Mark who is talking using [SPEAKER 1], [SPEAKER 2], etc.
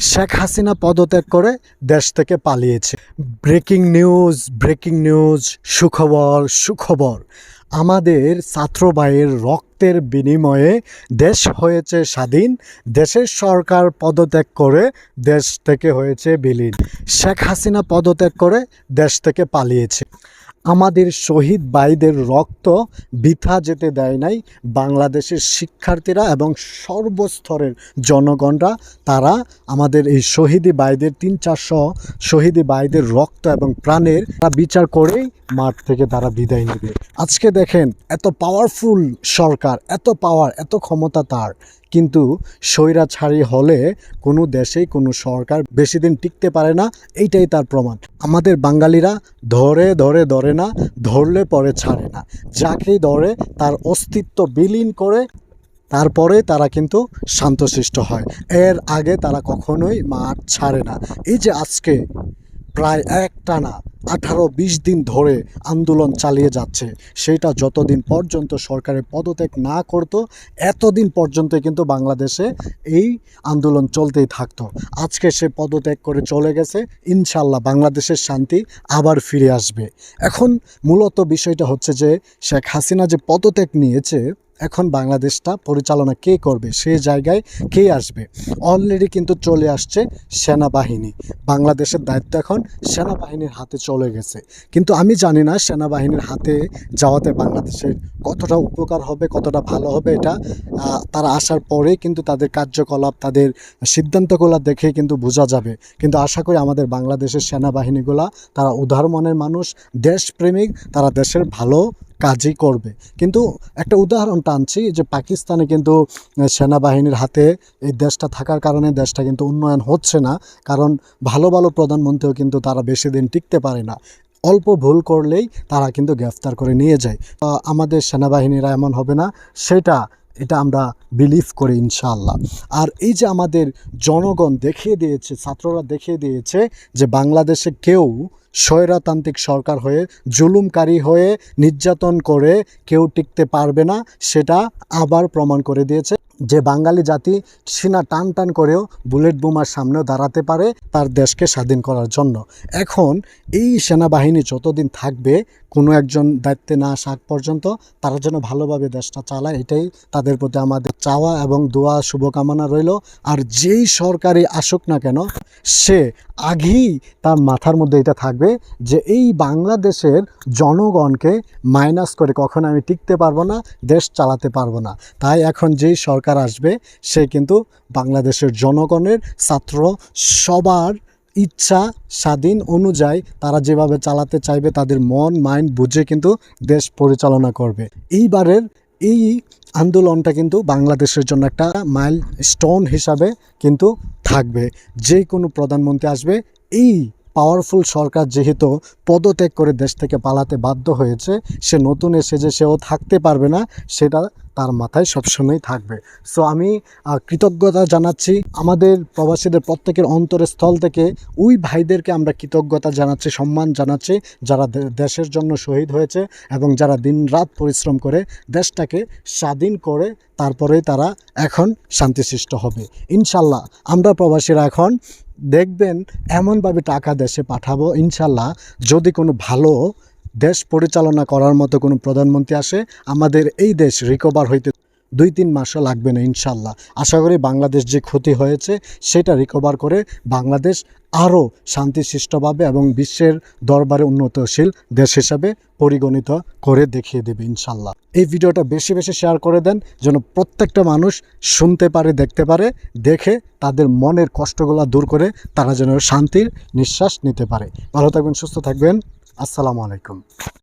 [SPEAKER 1] শেখ হাসিনা পদত্যাগ করে দেশ থেকে পালিয়েছে। ব্রেকিং নিউজ ব্রেকিং নিউজ, সুখবর সুখবর। আমাদের ছাত্র ভাইয়ের রক্তের বিনিময়ে দেশ হয়েছে স্বাধীন, দেশের সরকার পদত্যাগ করে দেশ থেকে হয়েছে বিলীন। শেখ হাসিনা পদত্যাগ করে দেশ থেকে পালিয়েছে। আমাদের শহীদ ভাইদের রক্ত বৃথা যেতে দেয় নাই। বাংলাদেশের শিক্ষার্থীরা এবং সর্বস্তরের জনগণরা, তারা আমাদের এই শহীদি ভাইদের তিন চারশো শহীদি ভাইদের রক্ত এবং প্রাণের তারা বিচার করেই মাঠ থেকে তারা বিদায় নেবে। আজকে দেখেন, এত পাওয়ারফুল সরকার, এত পাওয়ার এত ক্ষমতা তার। কিন্তু স্বৈরাচারী হলে কোনো দেশেই কোনো সরকার বেশি দিন টিকতে পারে না, এইটাই তার প্রমাণ। আমাদের বাঙালিরা ধরে ধরে ধরে না, ধরলে পরে ছাড়ে না। যাকেই ধরে, তার অস্তিত্ব বিলীন করে, তারপরে তারা কিন্তু শান্তশিষ্ট হয়। এর আগে তারা কখনোই মাঠ ছাড়ে না। এই যে আজকে প্রায় একটানা আঠারো বিশ দিন ধরে আন্দোলন চালিয়ে যাচ্ছে। সেটা যতদিন পর্যন্ত সরকারের পদত্যাগ না করতো, এতদিন পর্যন্ত কিন্তু বাংলাদেশে এই আন্দোলন চলতেই থাকতো। আজকে সে পদত্যাগ করে চলে গেছে ইনশাল্লাহ বাংলাদেশের শান্তি আবার ফিরে আসবে। এখন মূলত বিষয়টা হচ্ছে যে শেখ হাসিনা যে পদত্যাগ নিয়েছে এখন বাংলাদেশটা পরিচালনা কে করবে? সে জায়গায় কে আসবে? অলরেডি কিন্তু চলে আসছে সেনাবাহিনী। বাংলাদেশের দায়িত্ব এখন সেনাবাহিনীর হাতে চলে গেছে। কিন্তু আমি জানি না সেনাবাহিনীর হাতে যাওয়াতে বাংলাদেশের কতটা উপকার হবে, কতটা ভালো হবে এটা তারা আসার পরে কিন্তু তাদের কার্যকলাপ, তাদের সিদ্ধান্তগুলো দেখে কিন্তু বোঝা যাবে। কিন্তু আশা করি আমাদের বাংলাদেশের সেনাবাহিনীগুলা তারা উদার মানুষ, দেশপ্রেমিক, তারা দেশের ভালো কাজই করবে। কিন্তু একটা উদাহরণ টানছি যে পাকিস্তানে কিন্তু সেনাবাহিনীর হাতে এই দেশটা থাকার কারণে দেশটা কিন্তু উন্নয়ন হচ্ছে না। কারণ ভালো ভালো প্রধানমন্ত্রীও কিন্তু তারা বেশি দিন টিকতে পারে না। অল্প ভুল করলেই তারা কিন্তু গ্রেফতার করে নিয়ে যায়। আমাদের সেনাবাহিনীরা এমন হবে না। সেটা এটা আমরা বিলিভ করি ইনশাল্লাহ আর এই যে আমাদের জনগণ দেখিয়ে দিয়েছে, ছাত্ররা দেখিয়ে দিয়েছে যে বাংলাদেশে কেউ স্বৈরাতান্ত্রিক সরকার হয়ে, জুলুমকারী হয়ে, নির্যাতন করে কেউ টিকতে পারবে না, সেটা আবার প্রমাণ করে দিয়েছে। যে বাঙালি জাতি সিনা টান টান করেও বুলেট বোমার সামনেও দাঁড়াতে পারে তার দেশকে স্বাধীন করার জন্য। এখন এই সেনাবাহিনী যতদিন থাকবে, কোনো একজন দায়িত্বে না আসা পর্যন্ত তারা যেন ভালোভাবে দেশটা চালায়, এটাই তাদের প্রতি আমাদের চাওয়া এবং দোয়া, শুভকামনা রইল। আর যেই সরকারি আসুক না কেন, সে আগেই তার মাথার মধ্যে এটা থাকবে যে এই বাংলাদেশের জনগণকে মাইনাস করে কখনো আমি টিকতে পারব না, দেশ চালাতে পারব না। তাই এখন যেই সরকার আসবে, সে কিন্তু বাংলাদেশের জনগণের ছাত্র সবার ইচ্ছা স্বাধীন অনুযায়ী তারা যেভাবে চালাতে চাইবে, তাদের মন, মাইন্ড বুঝে কিন্তু দেশ পরিচালনা করবে। এইবারের এই আন্দোলনটা কিন্তু বাংলাদেশের জন্য একটা মাইল স্টোন হিসাবে কিন্তু থাকবে। যে কোনো প্রধানমন্ত্রী আসবে, এই পাওয়ারফুল সরকার যেহেতু পদত্যাগ করে দেশ থেকে পালাতে বাধ্য হয়েছে, সে নতুন এসে যে সেও থাকতে পারবে না, সেটা তার মাথায় সবসময় থাকবে। সো আমি কৃতজ্ঞতা জানাচ্ছি আমাদের প্রবাসীদের প্রত্যেকের অন্তরের স্থল থেকে। ওই ভাইদেরকে আমরা কৃতজ্ঞতা জানাচ্ছি, সম্মান জানাচ্ছি যারা দেশের জন্য শহীদ হয়েছে এবং যারা দিনরাত পরিশ্রম করে দেশটাকে স্বাধীন করে তারপরেই তারা এখন শান্তি শান্তিশিষ্ট হবে। ইনশাল্লাহ, আমরা প্রবাসীরা এখন দেখবেন এমনভাবে টাকা দেশে পাঠাবো, ইনশাল্লাহ, যদি কোনো ভালো দেশ পরিচালনা করার মতো কোনো প্রধানমন্ত্রী আসে, আমাদের এই দেশ রিকভার হইতে দুই তিন মাসও লাগবে না, ইনশাল্লাহ। আশা করি বাংলাদেশ যে ক্ষতি হয়েছে, সেটা রিকভার করে বাংলাদেশ আরও শান্তিশিষ্টভাবে এবং বিশ্বের দরবারে উন্নতশীল দেশ হিসাবে পরিগণিত করে দেখিয়ে দেবে, ইনশাল্লাহ। এই ভিডিওটা বেশি বেশি শেয়ার করে দেন, যেন প্রত্যেকটা মানুষ শুনতে পারে, দেখতে পারে, দেখে তাদের মনের কষ্টগুলো দূর করে তারা যেন শান্তির নিঃশ্বাস নিতে পারে। ভালো থাকবেন, সুস্থ থাকবেন। আসসালামু আলাইকুম।